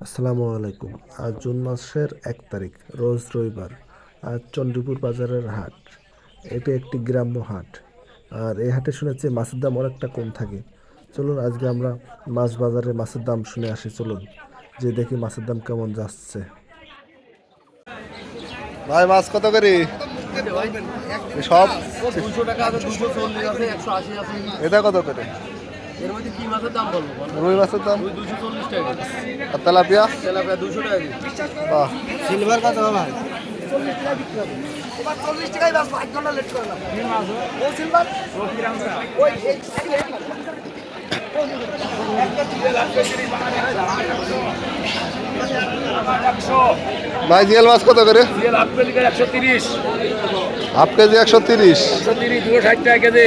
আসসালামু আলাইকুম আজ জুন মাসের এক তারিখ রোজ রবিবার আজ চণ্ডীপুর বাজারের হাট এটি একটি গ্রাম্য হাট আর এই হাটে শুনেছি মাছের দাম অনেকটা কম থাকে চলুন আজকে আমরা মাছ বাজারে মাছের দাম শুনে আসি চলুন যে দেখি মাছের দাম কেমন যাচ্ছে ভাই মাছ কত করে সব দুশো টাকা দুশো চল্লিশ আছে একশো আশি আছে এটা কত করে এর মধ্যে কি মাছের দাম বলব রুই মাছের দাম? ওই দুশো টাকা আর তেলাপিয়া? তেলাপিয়া দুশো টাকা বাহ। সিলভার কত ভাই ভাই জিয়াল মাছ কত করে? একশো তিরিশ। হাফ কেজি একশো তিরিশ। একশো তিরিশ দুশো ষাট টাকা কেজি।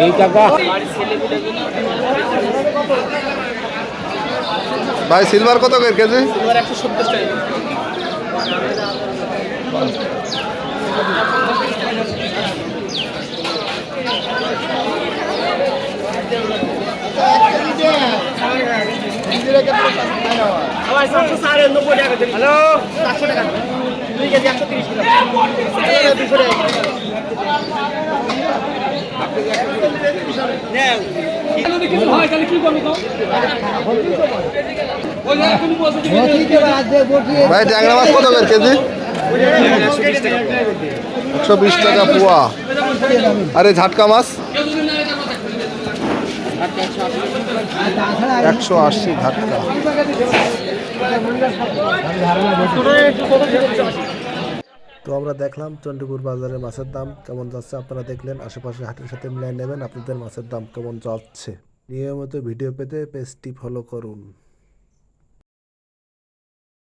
এই টাকা ভাই সিলভার কত করে কেজি? টাকা। হ্যালো। চারশো টাকা। দুই কেজি একশো তিরিশ দুশো টাকা। ভাই, ট্যাংরা মাছ কত করে কেজি? একশো বিশ টাকা পোয়া। আরে, ঝাটকা মাছ? একশো আশি ঝাটকা। তো আমরা দেখলাম চণ্ডীপুর বাজারে মাছের দাম কেমন যাচ্ছে আপনারা দেখলেন। আশেপাশে হাটের সাথে মিলাই নেবেন। আপনাদের মাছের দাম কেমন যাচ্ছে? নিয়মিত ভিডিও পেতে পেজটি ফলো করুন।